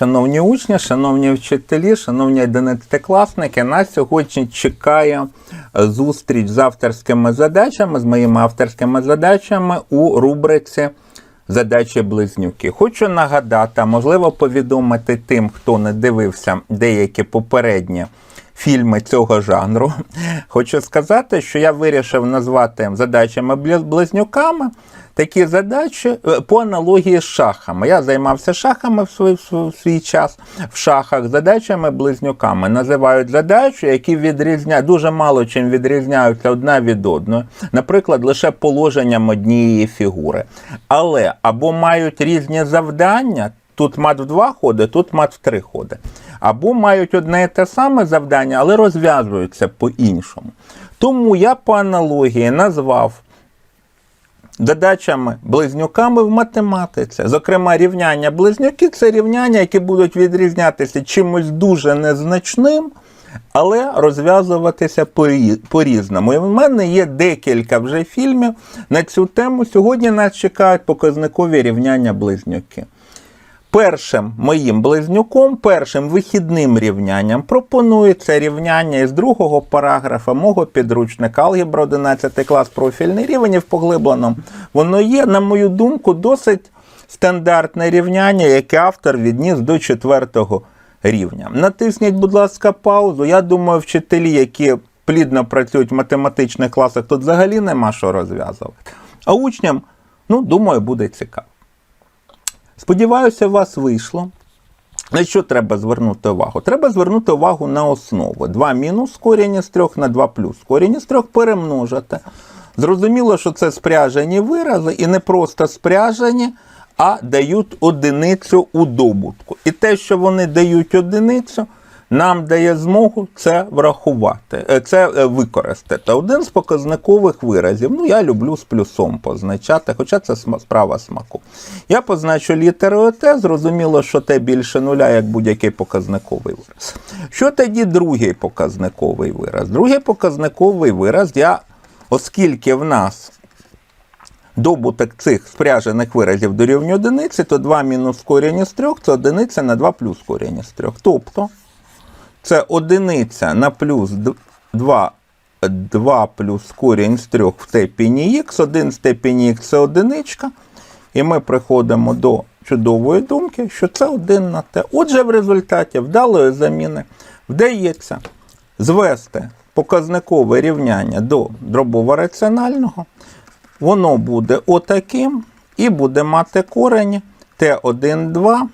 Шановні учні, шановні вчителі, шановні класники, нас сьогодні чекає е, зустріч з авторськими задачами, з моїми авторськими задачами у рубриці Задачі близнюки. Хочу нагадати, можливо повідомити тим, хто не дивився деякі попередні фільми цього жанру. Хочу сказати, що я вирішив назвати задачами близнюками такі задачі е, по аналогії з шахами. Я займався шахами в свій, в свій час в шахах, задачами близнюками. Називають задачі, які відрізняють дуже мало чим відрізняються одна від одної. Наприклад, лише положенням однієї фігури. Але або мають різні завдання. Тут мат в два ходи, тут мат в три ходи. Або мають одне і те саме завдання, але розв'язуються по-іншому. Тому я по аналогії назвав задачами близнюками в математиці. Зокрема, рівняння близнюки це рівняння, які будуть відрізнятися чимось дуже незначним, але розв'язуватися по- по-різному. І в мене є декілька вже фільмів на цю тему. Сьогодні нас чекають показникові рівняння близнюки. Першим моїм близнюком, першим вихідним рівнянням пропонується рівняння із другого параграфа мого підручника Алгебра 11 клас профільний рівень в поглибленому. Воно є, на мою думку, досить стандартне рівняння, яке автор відніс до четвертого рівня. Натисніть, будь ласка, паузу. Я думаю, вчителі, які плідно працюють в математичних класах, тут взагалі нема що розв'язувати. А учням, ну, думаю, буде цікаво. Сподіваюся, у вас вийшло. На що треба звернути увагу? Треба звернути увагу на основу. 2 мінус корінь із 3 на 2 плюс корінь із 3 перемножити. Зрозуміло, що це спряжені вирази, і не просто спряжені, а дають одиницю у добутку. І те, що вони дають одиницю, нам дає змогу це врахувати, е, це е, використати. Один з показникових виразів. Ну, я люблю з плюсом позначати, хоча це справа смаку. Я позначу літерою Т, зрозуміло, що Т більше нуля, як будь-який показниковий вираз. Що тоді другий показниковий вираз? Другий показниковий вираз, я, оскільки в нас добуток цих спряжених виразів дорівнює одиниці, то 2 мінус корінь із 3 це одиниця на 2 плюс корінь із 3. Тобто це одиниця на плюс 2, 2 плюс корінь з 3 в степені х, 1 в степені х це одиничка. І ми приходимо до чудової думки, що це 1 на t. Отже, в результаті вдалої заміни вдається звести показникове рівняння до дробово-раціонального. Воно буде отаким і буде мати корені t1, 2,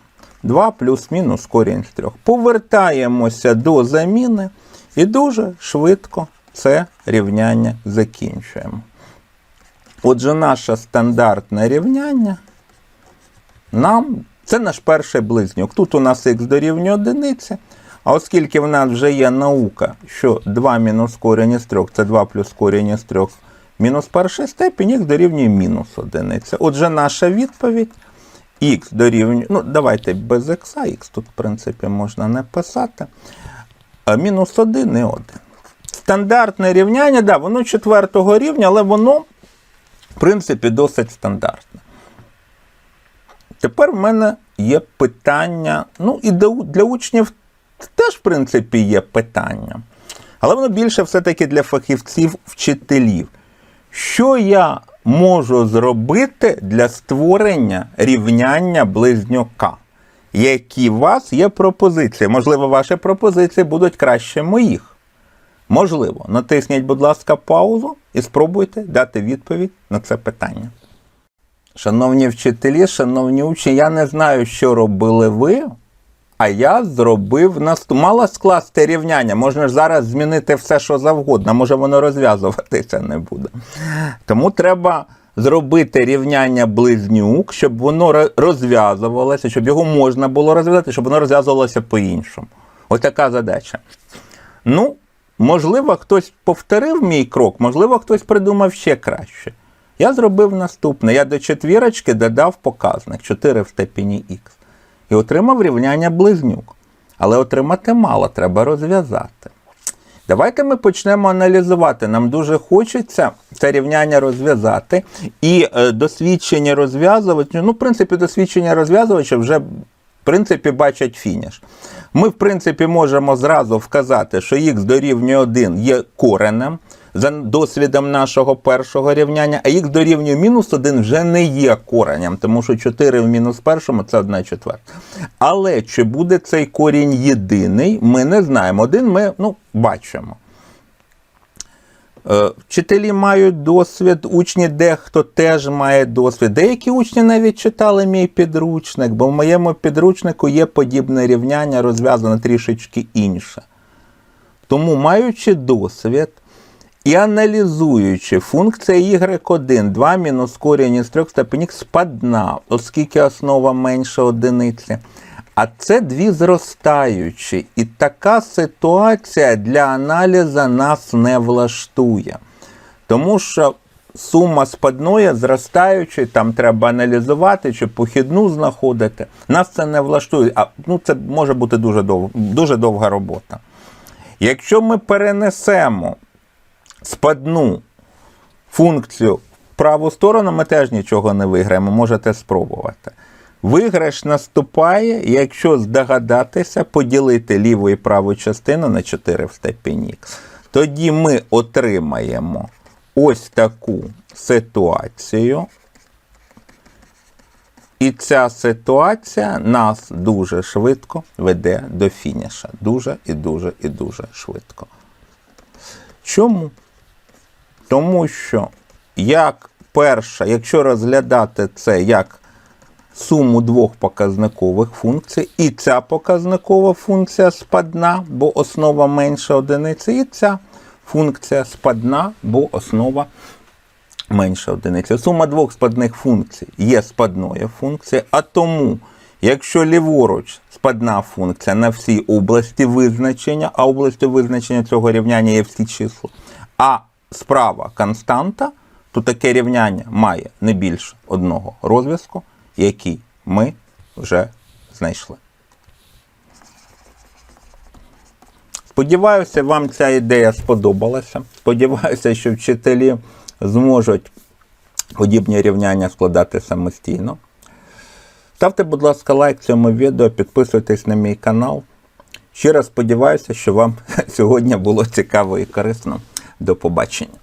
2 плюс-мінус корінь з 3. Повертаємося до заміни і дуже швидко це рівняння закінчуємо. Отже, наше стандартне рівняння нам це наш перший близнюк. Тут у нас х дорівнює одиниці. А оскільки в нас вже є наука, що 2 мінус корінь із 3 це 2 плюс корінь із 3 мінус перший степінь, х дорівнює мінус одиниця. Отже, наша відповідь х дорівнює, ну давайте без х, х тут, в принципі, можна не писати. А мінус 1 і 1. Стандартне рівняння, да, воно четвертого рівня, але воно, в принципі, досить стандартне. Тепер в мене є питання. Ну, і для, учнів теж, в принципі, є питання. Але воно більше все-таки для фахівців, вчителів. Що я можу зробити для створення рівняння близнюка? Які у вас є пропозиції? Можливо, ваші пропозиції будуть краще моїх. Можливо, натисніть, будь ласка, паузу і спробуйте дати відповідь на це питання. Шановні вчителі, шановні учні, я не знаю, що робили ви, а я зробив наступ. Мало скласти рівняння. Можна ж зараз змінити все, що завгодно, може воно розв'язуватися не буде. Тому треба зробити рівняння близнюк, щоб воно розв'язувалося, щоб його можна було розв'язати, щоб воно розв'язувалося по-іншому. Ось така задача. Ну, можливо, хтось повторив мій крок, можливо, хтось придумав ще краще. Я зробив наступне. Я до четвірочки додав показник 4 в степені х. І отримав рівняння близнюк. Але отримати мало, треба розв'язати. Давайте ми почнемо аналізувати. Нам дуже хочеться це рівняння розв'язати. І е, досвідчення розв'язувача, ну, в принципі, досвідчення розв'язувача вже в принципі, бачать фініш. Ми, в принципі, можемо зразу вказати, що х дорівнює 1 є коренем за досвідом нашого першого рівняння, а х дорівнює мінус 1 вже не є коренем, тому що 4 в мінус першому це 1 четверта. Але чи буде цей корінь єдиний, ми не знаємо. Один ми ну, бачимо. Е, Вчителі мають досвід, учні дехто теж має досвід. Деякі учні навіть читали мій підручник, бо в моєму підручнику є подібне рівняння, розв'язане трішечки інше. Тому, маючи досвід і аналізуючи функція y1, 2 мінус корінь із 3 степені спадна, оскільки основа менше одиниці. А це дві зростаючі. І така ситуація для аналізу нас не влаштує. Тому що сума спадної, зростаючої, там треба аналізувати чи похідну знаходити. Нас це не влаштує. А ну, це може бути дуже, дов... дуже довга робота. Якщо ми перенесемо спадну функцію в праву сторону, ми теж нічого не виграємо, можете спробувати. Виграш наступає, якщо здогадатися, поділити ліву і праву частину на 4 в степені х. Тоді ми отримаємо ось таку ситуацію. І ця ситуація нас дуже швидко веде до фініша. Дуже і дуже і дуже швидко. Чому? Тому що як перша, якщо розглядати це як суму двох показникових функцій, і ця показникова функція спадна, бо основа менше одиниці, і ця функція спадна, бо основа менше одиниці. Сума двох спадних функцій є спадною функцією, а тому, якщо ліворуч спадна функція на всій області визначення, а областю визначення цього рівняння є всі числа, а справа константа, то таке рівняння має не більше одного розв'язку, який ми вже знайшли. Сподіваюся, вам ця ідея сподобалася. Сподіваюся, що вчителі зможуть подібні рівняння складати самостійно. Ставте, будь ласка, лайк цьому відео, підписуйтесь на мій канал. Щиро сподіваюся, що вам сьогодні було цікаво і корисно. До побачення.